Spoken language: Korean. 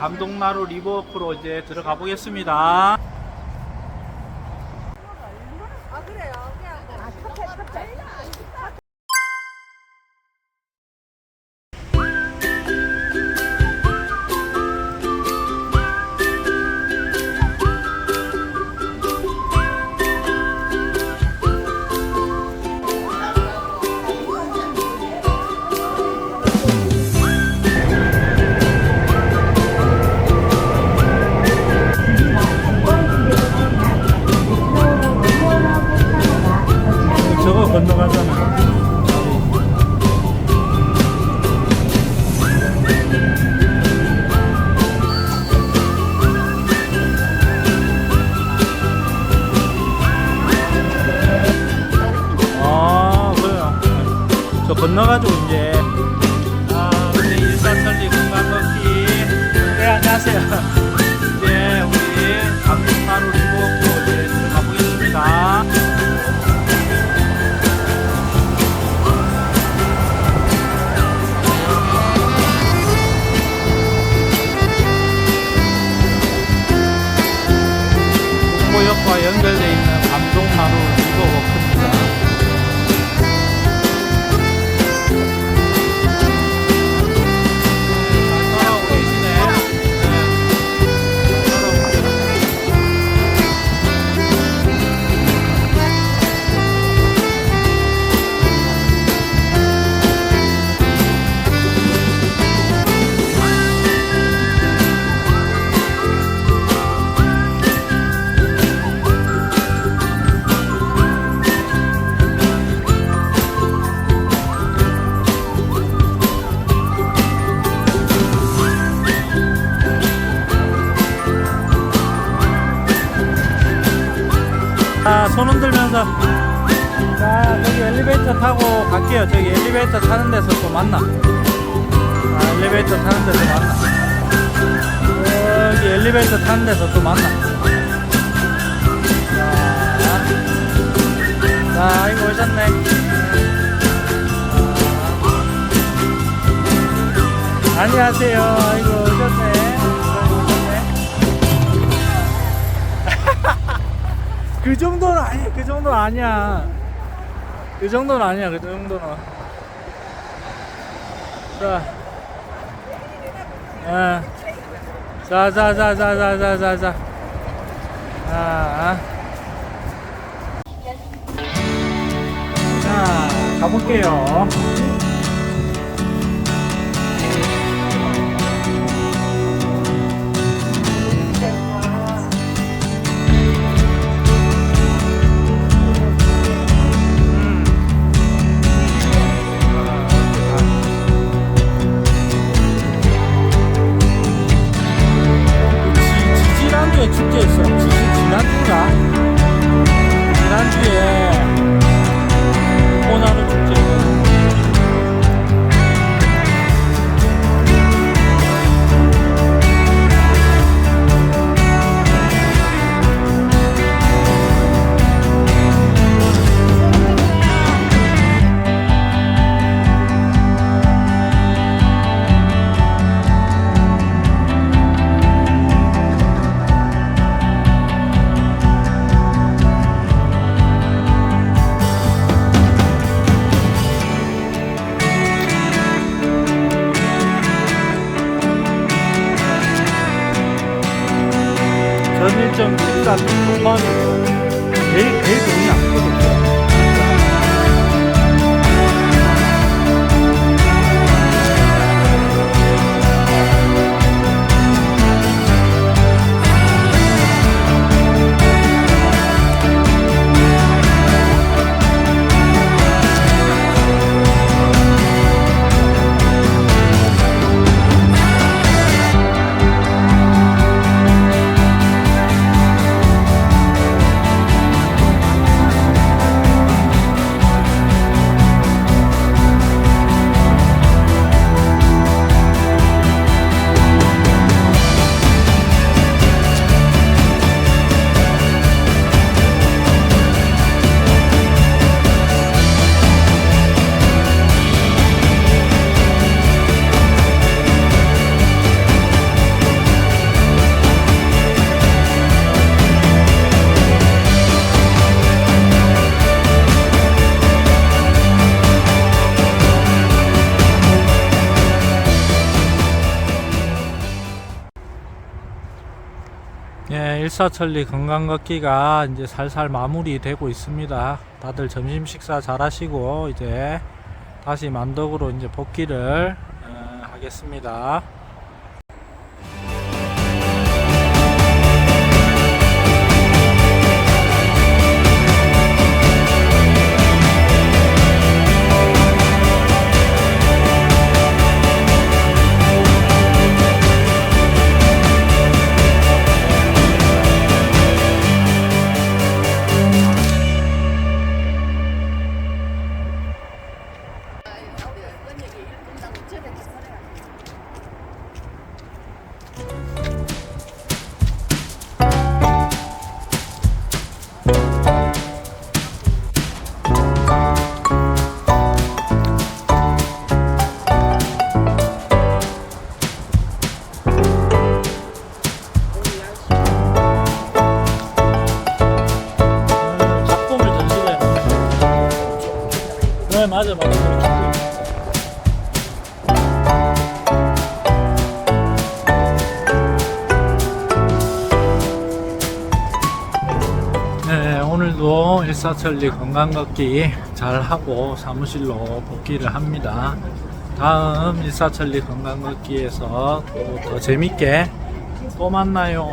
감동나루 리버워크로 이제 들어가 보겠습니다. 저건 손 흔들면서. 자, 저기 엘리베이터 타고 갈게요. 저기 엘리베이터 타는 데서 또 만나. 아, 엘리베이터 타는 데서 만나. 여기 엘리베이터 타는 데서 또 만나. 자, 자, 아이고, 오셨네. 아, 안녕하세요. 그 정도는 아니야. 그 정도는 아니야. 그 정도는 아니야. 그 정도는. 자. 예. 자, 자, 자, 자, 자, 자, 자, 자. 아. 자, 가볼게요. 2.14 평방이고 제일 제일 돈이 안 들어오죠. 일사천리 건강 걷기가 이제 살살 마무리되고 있습니다. 다들 점심 식사 잘 하시고 이제 다시 만덕으로 이제 복귀를 어, 하겠습니다. 일사천리 건강걷기 잘 하고 사무실로 복귀를 합니다. 다음 일사천리 건강걷기에서 또 더 재밌게 또 만나요.